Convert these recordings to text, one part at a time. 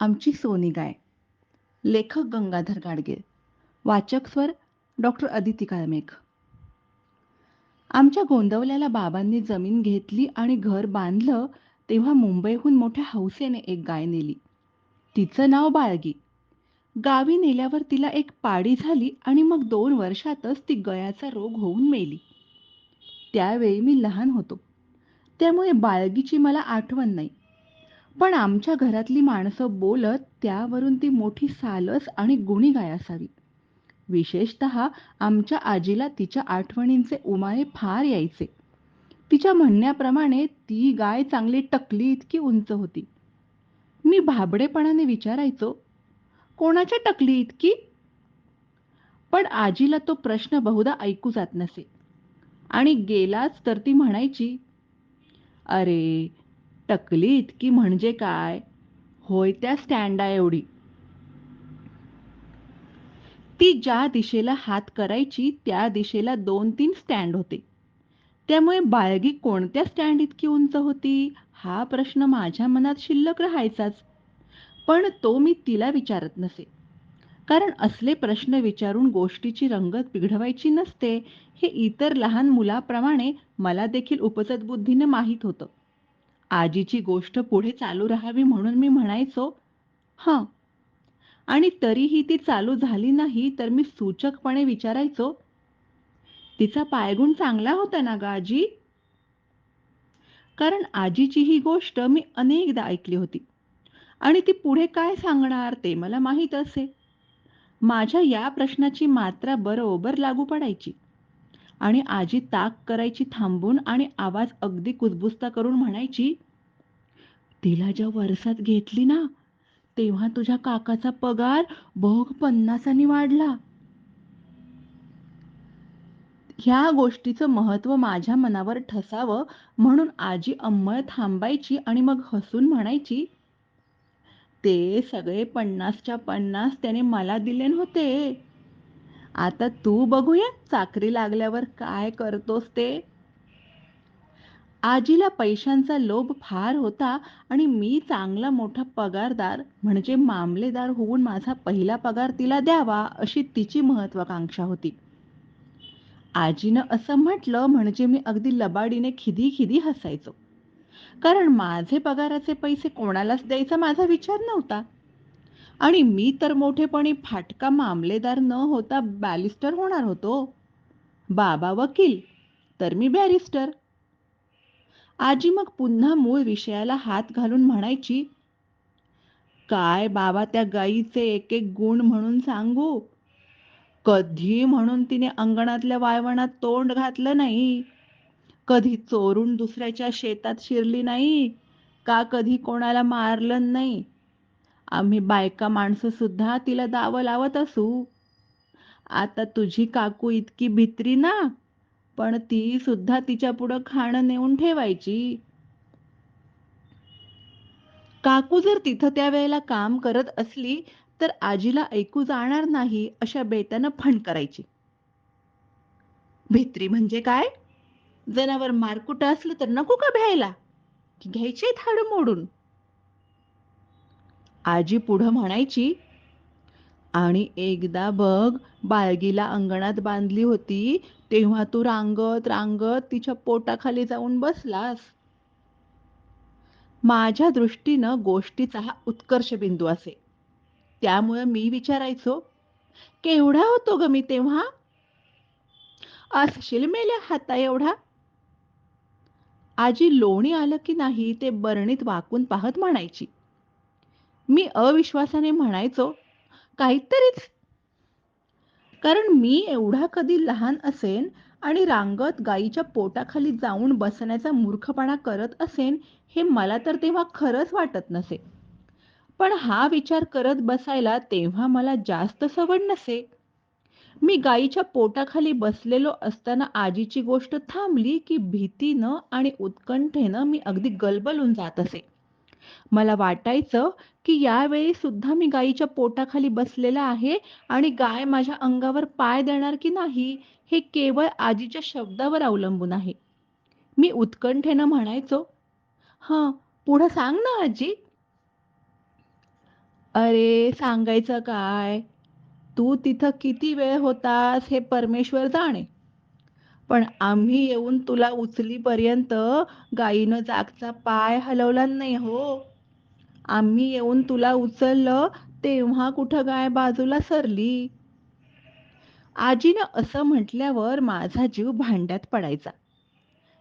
आमची सोनी गाय. लेखक गंगाधर गाडगीळ वाचक स्वर डॉक्टर अदिती काळमेघ. आमच्या गोंदवल्याला बाबांनी जमीन घेतली आणि घर बांधलं तेव्हा मुंबईहून मोठ्या हौसेने एक गाय नेली. तिचं नाव बाळगी. गावी नेल्यावर तिला एक पाडी झाली आणि मग दोन वर्षातच ती गयाचा रोग होऊन मेली. त्यावेळी मी लहान होतो. त्यामुळे बाळगीची मला आठवण नाही. पण आमच्या घरातली माणसं बोलत त्यावरून ती मोठी सालस आणि गुणी गाय असावी. विशेषत आमच्या आजीला तिच्या आठवणींचे उमाळे फार यायचे. तिच्या म्हणण्याप्रमाणे ती गाय चांगली टकली इतकी उंच होती. मी भाबडेपणाने विचारायचो कोणाच्या टकली इतकी? पण आजीला तो प्रश्न बहुधा ऐकू जात नसे. आणि गेलाच तर ती म्हणायची अरे टकली इतकी म्हणजे काय? होय त्या स्टँडा एवढी. ती ज्या दिशेला हात करायची त्या दिशेला दोन तीन स्टँड होते. त्यामुळे बाळगी कोणत्या स्टँड इतकी उंच होती? हा प्रश्न माझ्या मनात शिल्लक राहायचाच. पण तो मी तिला विचारत नसे. कारण असले प्रश्न विचारून गोष्टीची रंगत बिघडवायची नसते हे इतर लहान मुलाप्रमाणे मला देखील उपजत बुद्धीने माहीत होतं. आजीची गोष्ट पुढे चालू राहावी म्हणून मी म्हणायचो हां. आणि तरीही ती चालू झाली नाही तर मी सूचकपणे विचारायचो तिचा पायगुण चांगला होता ना ग आजी? कारण आजीची ही गोष्ट मी अनेकदा ऐकली होती. आणि ती पुढे काय सांगणार ते मला माहीत असे. माझ्या या प्रश्नाची मात्रा बरोबर लागू पडायची. आणि आजी ताक करायची थांबून आणि आवाज अगदी कुजबुजता करून म्हणायची तिला ज्या वर्षात घेतली ना तेव्हा तुझ्या काकाचा पगार भोग पन्नासानी वाढला. ह्या गोष्टीचं महत्त्व माझ्या मनावर ठसावं म्हणून आजी अंमळ थांबायची आणि मग हसून म्हणायची ते सगळे पन्नासच्या पन्नास त्याने मला दिले नव्हते. आता तू बघूया चाकरी लागल्यावर काय करतोस ते. आजीला पैशांचा लोभ फार होता आणि मी चांगला मोठा पगारदार म्हणजे मामलेदार होऊन माझा पहिला पगार तिला द्यावा अशी तिची महत्वाकांक्षा होती. आजीनं असं म्हटलं म्हणजे मी अगदी लबाडीने खिदी खिदी हसायचो. कारण माझे पगाराचे पैसे कोणालाच द्यायचा माझा विचार नव्हता. आणि मी तर मोठेपणी फाटका मामलेदार न होता बॅलिस्टर होणार होतो. बाबा वकील तर मी बॅरिस्टर. आजी मग पुन्हा मूळ विषयाला हात घालून म्हणायची काय बाबा त्या गाईचे एक एक गुण म्हणून सांगू? कधी म्हणून तिने अंगणातल्या वाळवणात तोंड घातलं नाही? कधी चोरून दुसऱ्याच्या शेतात शिरली नाही? का कधी कोणाला मारलं नाही? आम्ही बायका माणसं सुद्धा तिला दावं लावत असू. आता तुझी काकू इतकी भित्री ना पण ती सुद्धा तिच्या पुढं खाणं नेऊन ठेवायची. काकू जर तिथं त्या वेळेला काम करत असली तर आजीला ऐकू जाणार नाही अशा बेतानं फण करायची. भित्री म्हणजे काय? जनावर मारकुट असलं तर नको का भ्यायला? घ्यायचे धाड मोडून? आजी पुढं म्हणायची आणि एकदा बघ बाळगीला अंगणात बांधली होती तेव्हा तू रांगत रांगत तिच्या पोटाखाली जाऊन बसलास. माझ्या दृष्टीनं गोष्टीचा हा उत्कर्ष बिंदू असे. त्यामुळे मी विचारायचो केवढा होतो ग मी तेव्हा? असशील मेल्या हाता एवढा? आजी लोणी आलं की नाही ते बरणीत वाकून पाहत म्हणायची. मी अविश्वासाने म्हणायचो काहीतरीच. कारण मी एवढा कधी लहान असेन आणि रांगत गाईच्या पोटाखाली जाऊन बसण्याचा मूर्खपणा करत असेन हे मला तर तेव्हा खरंच वाटत नसे. पण हा विचार करत बसायला तेव्हा मला जास्त सवड नसे. मी गाईच्या पोटाखाली बसलेलो असताना आजीची गोष्ट थांबली की भीतीनं आणि उत्कंठेनं मी अगदी गलबलून जात असे. मला वाटायचं की यावेळी सुद्धा मी गायीच्या पोटाखाली बसलेला आहे आणि गाय माझ्या अंगावर पाय देणार की नाही हे केवळ आजीच्या शब्दावर अवलंबून आहे. मी उत्कंठेनं म्हणायचो हां पुढं सांग ना आजी. अरे सांगायचं काय? तू तिथं किती वेळ होतास हे परमेश्वर जाणे. पण आम्ही येऊन तुला उचलीपर्यंत गायीनं जागचा पाय हलवला नाही हो. आम्ही येऊन तुला उचललं तेव्हा कुठं गाय बाजूला सरली? आजीनं असं म्हटल्यावर माझा जीव भांड्यात पडायचा.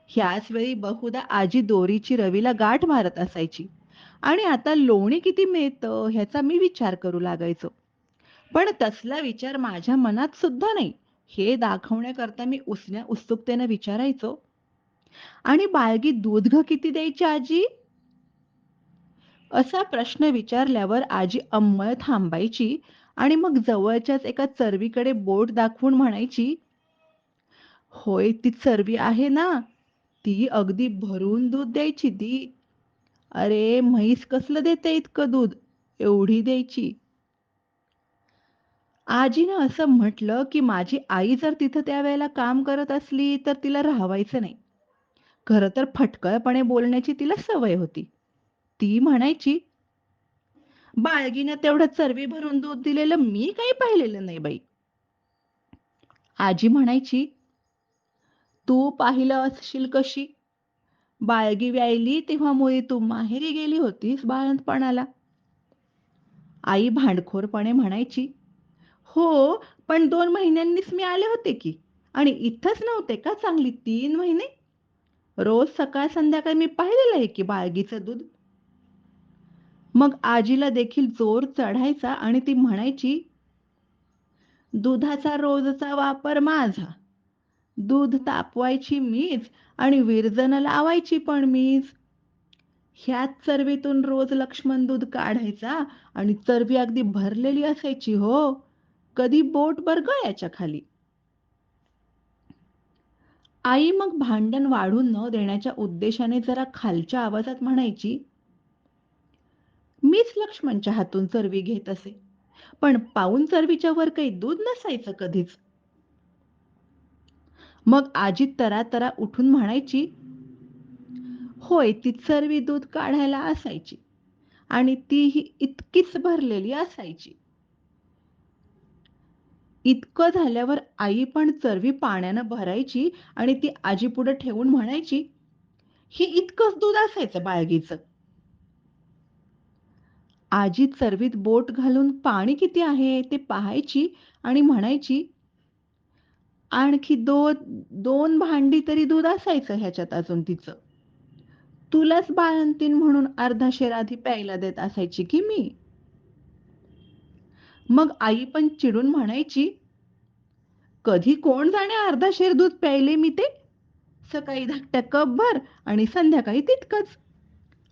ह्याच वेळी बहुधा आजी दोरीची रवीला गाठ मारत असायची. आणि आता लोणी किती मिळतं ह्याचा मी विचार करू लागायचो. पण तसला विचार माझ्या मनात सुद्धा नाही. हे दाखवण्याकरता मी उसण्या उत्सुकतेनं विचारायचो. आणि बाळगी दूध घ किती द्यायची आजी? असा प्रश्न विचारल्यावर आजी अंमळ थांबायची आणि मग जवळच्याच एका चरवीकडे बोट दाखवून म्हणायची होय ती चरवी आहे ना ती अगदी भरून दूध द्यायची ती. अरे म्हैस कसलं देते इतकं दूध? एवढी द्यायची. आजीनं असं म्हटलं की माझी आई जर तिथं त्यावेळेला काम करत असली तर तिला राहावायचं नाही. खरं तर फटकळपणे बोलण्याची तिला सवय होती. ती म्हणायची बाळगीनं तेवढं चरबी भरून दूध दिलेलं मी काही पाहिलेलं नाही बाई. आजी म्हणायची तू पाहिलं असशील कशी? बाळगी व्यायली तेव्हा मुळी तू माहेरी गेली होतीस बाळंतपणाला. आई भांडखोरपणे म्हणायची हो पण दोन महिन्यांनीच मी आले होते की आणि इथंच नव्हते का चांगली तीन महिने? रोज सकाळ संध्याकाळ मी पाहिलेलं आहे की बाळगीचं दूध? मग आजीला देखील जोर चढायचा आणि ती म्हणायची दुधाचा रोजचा वापर माझा. दूध तापवायची मीच आणि विरजन लावायची पण मीच. ह्याच चरबीतून रोज लक्ष्मण दूध काढायचा आणि चरबी अगदी भरलेली असायची हो. कधी बोट बर गळ्याच्या खाली. आई मग भांडण वाढून न देण्याच्या उद्देशाने जरा खालच्या आवाजात म्हणायची मीच लक्ष्मणच्या हातून चरवी घेत असे. पण पाऊन चरवीच्या वर काही दूध नसायचं कधीच. मग आजी तरा तरा उठून म्हणायची होय ती चरवी दूध काढायला असायची आणि तीही इतकीच भरलेली असायची. इतकं झाल्यावर आई पण चरवी पाण्यानं भरायची आणि ती आजी पुढे ठेवून म्हणायची हे इतकंच दूध असायचं बाळगीचं. आजी चरवीत बोट घालून पाणी किती आहे ते पाहायची आणि म्हणायची आणखी दोन दोन भांडी तरी दूध असायचं ह्याच्यात अजून तिचं. तुलाच बाळंतीन म्हणून अर्धा शेर आधी प्यायला देत असायची की मी? मग आई पण चिडून म्हणायची कधी कोण जाणे अर्धा शेर दूध प्यायले मी ते? सकाळी धाकट्या कप भर आणि संध्याकाळी तितकंच.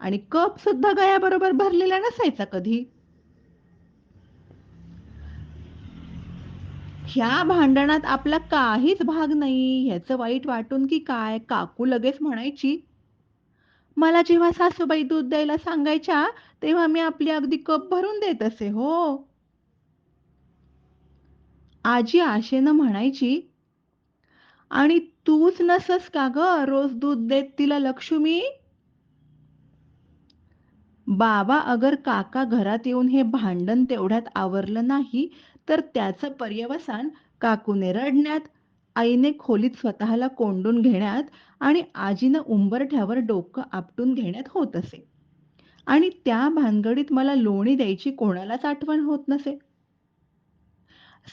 आणि कप सुद्धा गयाबरोबर भरलेला नसायचा कधी. ह्या भांडणात आपला काहीच भाग नाही ह्याचं वाईट वाटून की काय काकू लगेच म्हणायची मला जेव्हा सासूबाई दूध द्यायला सांगायच्या तेव्हा मी आपली अगदी कप भरून देत असे हो. आजी आशेनं म्हणायची आणि तूच नसस का ग रोज दूध देत तिला लक्ष्मी? बाबा अगर काका घरात येऊन हे भांडण तेवढ्यात आवरलं नाही तर त्याचं पर्यवसान काकूने रडण्यात आईने खोलीत स्वतःला कोंडून घेण्यात आणि आजीनं उंबरठ्यावर डोकं आपटून घेण्यात होत असे. आणि त्या भानगडीत मला लोणी द्यायची कोणालाच आठवण होत नसे.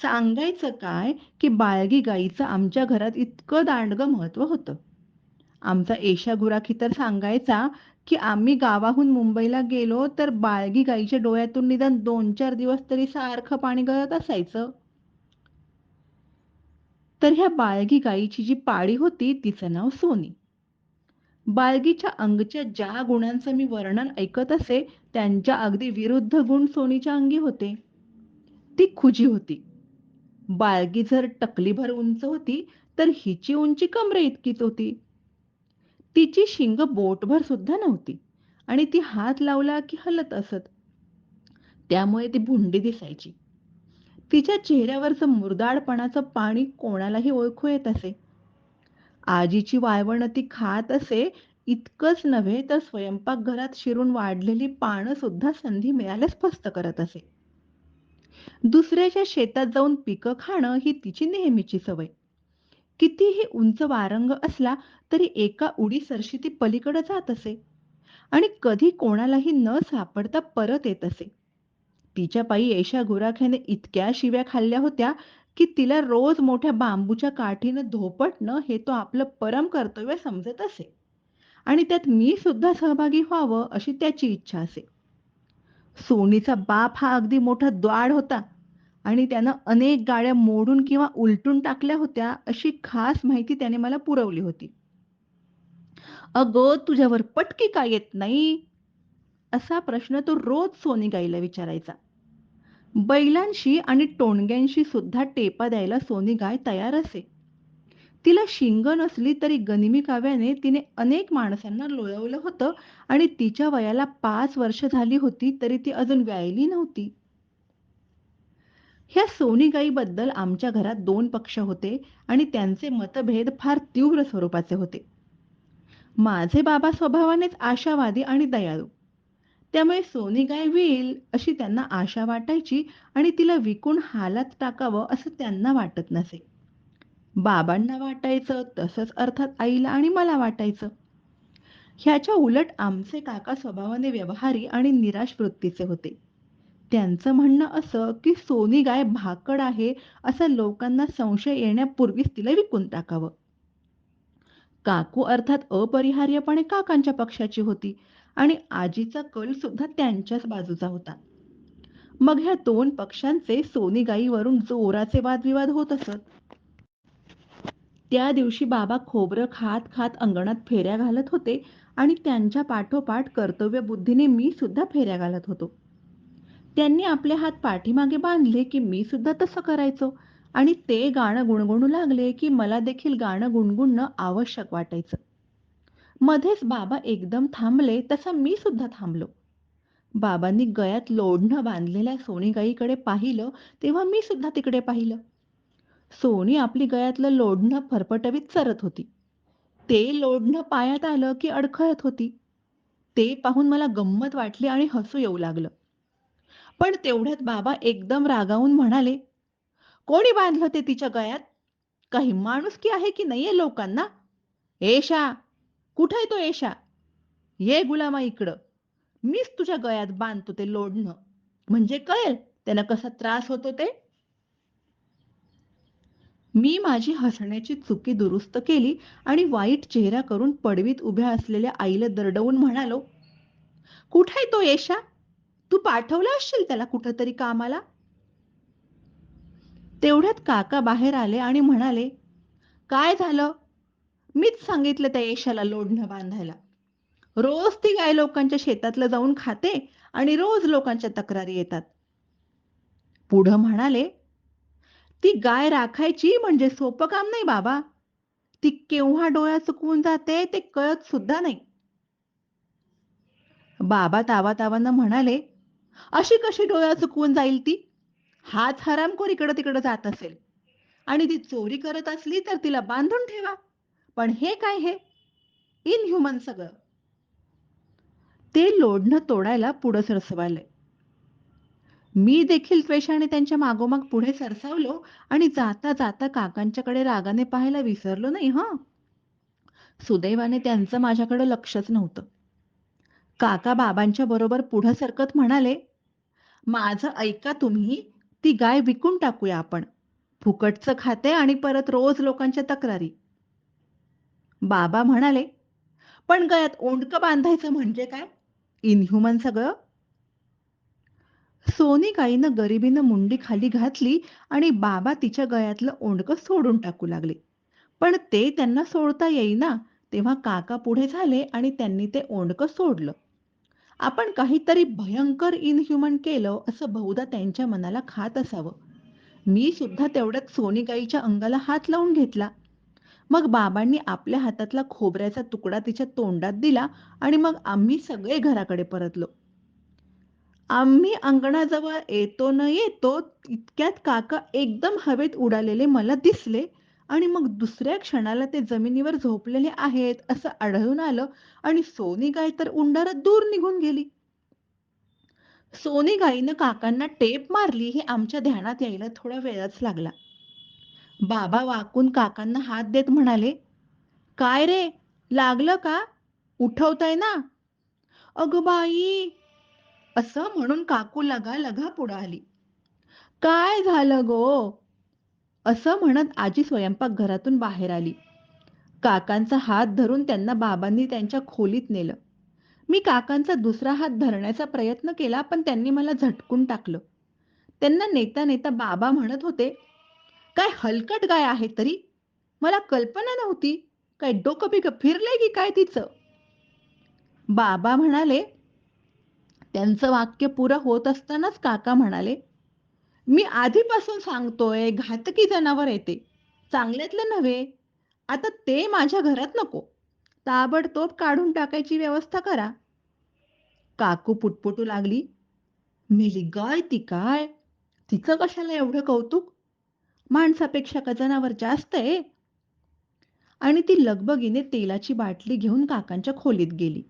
सांगायचं काय की बाळगी गाईचं आमच्या घरात इतकं दांडगं महत्त्व होतं. आमचा एशा गुराखी तर सांगायचा की आम्ही गावाहून मुंबईला गेलो तर बाळगी गाईच्या डोळ्यातून निदान दोन चार दिवस तरी सारखं पाणी गळत असायचं. तर ह्या बाळगी गाईची जी पाळी होती तिचं नाव सोनी. बाळगीच्या अंगच्या ज्या गुणांचं मी वर्णन ऐकत असे त्यांच्या अगदी विरुद्ध गुण सोनीच्या अंगी होते. ती खुजी होती. बाळगी जर टकलीभर उंच होती तर हिची उंची कमरे इतकीच होती. तिची शिंग बोटभर सुद्धा नव्हती आणि ती हात लावला की हलत असत त्यामुळे ती भुंडी दिसायची तिच्या चेहऱ्यावरचं मुरदाडपणाचं पाणी कोणालाही ओळखू येत असे आजीची वाळवण ती खात असे इतकंच नव्हे तर स्वयंपाकघरात शिरून वाढलेली पानं सुद्धा संधी मिळाल्यास फस्त करत असे. दुसऱ्याच्या शेतात जाऊन पिकं खाणं ही तिची नेहमीची सवय. कितीही उंच वारंग असला तरी एका उडीसरशी ती पलीकडे जात असे आणि कधी कोणालाही न सापडता परत येत असे. तिच्या पायी येशा गुराख्याने इतक्या शिव्या खाल्ल्या होत्या की तिला रोज मोठ्या बांबूच्या काठीनं धोपटणं हे तो आपलं परम कर्तव्य समजत असे आणि त्यात मी सुद्धा सहभागी व्हावं अशी त्याची इच्छा असे. सोनीचा बाप हा अगदी मोठा द्वाड होता आणि त्यानं अनेक गाड्या मोडून किंवा उलटून टाकल्या होत्या अशी खास माहिती त्याने मला पुरवली होती. "अगं, तुझ्यावर पटकी का येत नाही?" असा प्रश्न तो रोज सोनी गाईला विचारायचा. बैलांशी आणि टोणग्यांशी सुद्धा टेपा द्यायला सोनी गाय तयार असे. तिला शिंग नसली तरी गनिमी काव्याने तिने अनेक माणसांना लोळवलं होतं आणि तिच्या वयाला पाच वर्ष झाली होती तरी ती अजून व्यायली नव्हती. ह्या सोनीगाईबद्दल आमच्या घरात दोन पक्ष होते आणि त्यांचे मतभेद फार तीव्र स्वरूपाचे होते. माझे बाबा स्वभावानेच आशावादी आणि दयाळू. त्यामुळे सोनीगाय होईल अशी त्यांना आशा वाटायची आणि तिला विकून हालात टाकावं असं त्यांना वाटत नसे. बाबांना वाटायचं तसंच अर्थात आईला आणि मला वाटायचं. ह्याच्या उलट आमचे काका स्वभावाने व्यवहारी आणि निराश वृत्तीचे होते. त्यांचं म्हणणं असं की सोनी गाय भाकड आहे असा लोकांना संशय येण्यापूर्वीच तिला विकून टाकावं. काकू अर्थात अपरिहार्यपणे काकांच्या पक्षाची होती आणि आजीचा कल सुद्धा त्यांच्याच बाजूचा होता. मग ह्या दोन पक्षांचे सोनी गाईवरून जोराचे वादविवाद होत असत. त्या दिवशी बाबा खोबरं खात खात अंगणात फेऱ्या घालत होते आणि त्यांच्या पाठोपाठ कर्तव्य बुद्धीने मी सुद्धा फेऱ्या घालत होतो. त्यांनी आपले हात पाठीमागे बांधले की मी सुद्धा तसं करायचो आणि ते गाणं गुणगुणू लागले की मला देखील गाणं गुणगुणणं आवश्यक वाटायचं. मध्येच बाबा एकदम थांबले तसा मी सुद्धा थांबलो. बाबांनी गळ्यात लोढणं बांधलेल्या सोनीगाईकडे पाहिलं तेव्हा मी सुद्धा तिकडे पाहिलं. सोनी आपली गळ्यातलं लोढणं फरफटवीत चरत होती. ते लोढणं पायात आलं की अडखळत होती. ते पाहून मला गंमत वाटली आणि हसू येऊ लागलं. पण तेवढ्यात बाबा एकदम रागावून म्हणाले, "कोणी बांधलं ते तिच्या गळ्यात? काही माणूस की आहे की नाहीये लोकांना? एशा, कुठे तो एशा? ये गुलामा इकडं. मीच तुझ्या गळ्यात बांधतो ते लोढणं. म्हणजे कळेल त्यानं कसा त्रास होतो ते." मी माझी हसण्याची चुकी दुरुस्त केली आणि वाईट चेहरा करून पडवीत उभ्या असलेल्या आईला दरडवून म्हणालो, "कुठे तो येशा? तू पाठवला असशील त्याला कुठंतरी कामाला?" तेवढ्यात काका बाहेर आले आणि म्हणाले, "काय झालं? मीच सांगितलं त्या यशाला लोढणं बांधायला. रोज ती गाय लोकांच्या शेतातलं जाऊन खाते आणि रोज लोकांच्या तक्रारी येतात." पुढं म्हणाले, "ती गाय राखायची म्हणजे सोपं काम नाही बाबा. ती केव्हा डोळ्या चुकवून जाते ते कळत सुद्धा नाही." बाबा तावातावानं म्हणाले, "अशी कशी डोळ्या चुकवून जाईल ती? हाच हरामखोर इकडं तिकडं जात असेल आणि ती चोरी करत असली तर तिला बांधून ठेवा. पण हे काय हे? इनह्युमन सगळं." ते लोढणं तोडायला पुढं सरसवायलंय मी देखील त्वेषाने त्यांच्या मागोमाग पुढे सरसावलो आणि जाता जाता काकांच्याकडे रागाने पाहायला विसरलो नाही हा सुदैवाने त्यांचं माझ्याकडे लक्षच नव्हतं. काका बाबांच्या बरोबर पुढं सरकत म्हणाले, "माझं ऐका तुम्ही, ती गाय विकून टाकूया आपण. फुकटचं खाते आणि परत रोज लोकांच्या तक्रारी." बाबा म्हणाले, "पण गळ्यात ओंडकं बांधायचं म्हणजे काय? इनह्युमन सगळं." सोनीगाईनं गरिबीनं मुंडी खाली घातली आणि बाबा तिच्या गळ्यातलं ओंडकं सोडून टाकू लागले. पण ते त्यांना सोडता येईना तेव्हा काका पुढे झाले आणि त्यांनी ते ओंडकं सोडलं. आपण काहीतरी भयंकर इनह्युमन केलं असं बहुधा त्यांच्या मनाला खात असावं. मी सुद्धा तेवढ्यात सोनीगाईच्या अंगाला हात लावून घेतला. मग बाबांनी आपल्या हातातला खोबऱ्याचा तुकडा तिच्या तोंडात दिला आणि मग आम्ही सगळे घराकडे परतलो. आम्ही अंगणाजवळ येतो न येतो इतक्यात काका एकदम हवेत उडालेले मला दिसले आणि मग दुसऱ्या क्षणाला ते जमिनीवर झोपलेले आहेत असं आढळून आलं आणि सोनी गाय तर उंडारत दूर निघून गेली. सोनी गाईनं काकांना टेप मारली हे आमच्या ध्यानात यायला थोडा वेळच लागला. बाबा वाकून काकांना हात देत म्हणाले, "काय रे, लागलं का? उठवताय ना?" "अगं बाई!" असं म्हणून काकू लगा-लगा पुढं आली. "काय झालं गो?" असं म्हणत आजी स्वयंपाकघरातून बाहेर आली. काकांचा हात धरून त्यांना बाबांनी त्यांच्या खोलीत नेलं. मी काकांचा दुसरा हात धरण्याचा प्रयत्न केला, पण त्यांनी मला झटकून टाकलं. त्यांना नेता-नेता बाबा म्हणत होते, "काय हलकट गाय आहे तरी? मला कल्पना नव्हती. काय डोकं बिक फिरलंय की काय तिचं?" बाबा म्हणाले त्यांचं वाक्य पुरं होत असतानाच काका म्हणाले, "मी आधीपासून सांगतोय, घातकी जनावर येते चांगल्यातलं नव्हे. आता ते माझ्या घरात नको. ताबडतोब काढून टाकायची व्यवस्था करा." काकू पुटपुटू लागली, "मेली गाय ती काय? तिचं कशाला एवढं कौतुक? माणसापेक्षा का जास्त आहे?" आणि ती लगबगीने तेलाची बाटली घेऊन काकांच्या खोलीत गेली.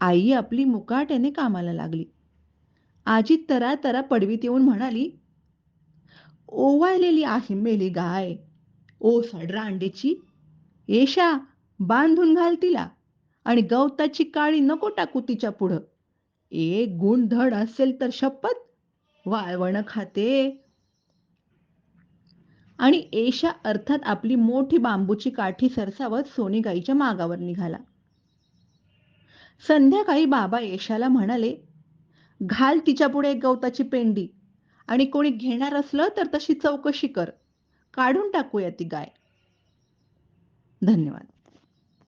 आई आपली मुकाट्याने कामाला लागली. आजी तरा-तरा पडवीत येऊन म्हणाली, "ओवाळलेली आहे मेली गाय. ओसाड रांडेची. येशा, बांधून घाल तिला आणि गवताची काळी नको टाकू तिच्या पुढं. एक गुण धड असेल तर शपथ, वाळवणं खाते." आणि एशा अर्थात आपली मोठी बांबूची काठी सरसावत सोनीगाईच्या मागावर निघाला. संध्याकाळी बाबा येशाला म्हणाले, "घाल तिच्यापुढे एक गवताची पेंडी आणि कोणी घेणार असलं तर तशी चौकशी कर. काढून टाकूया ती गाय." धन्यवाद.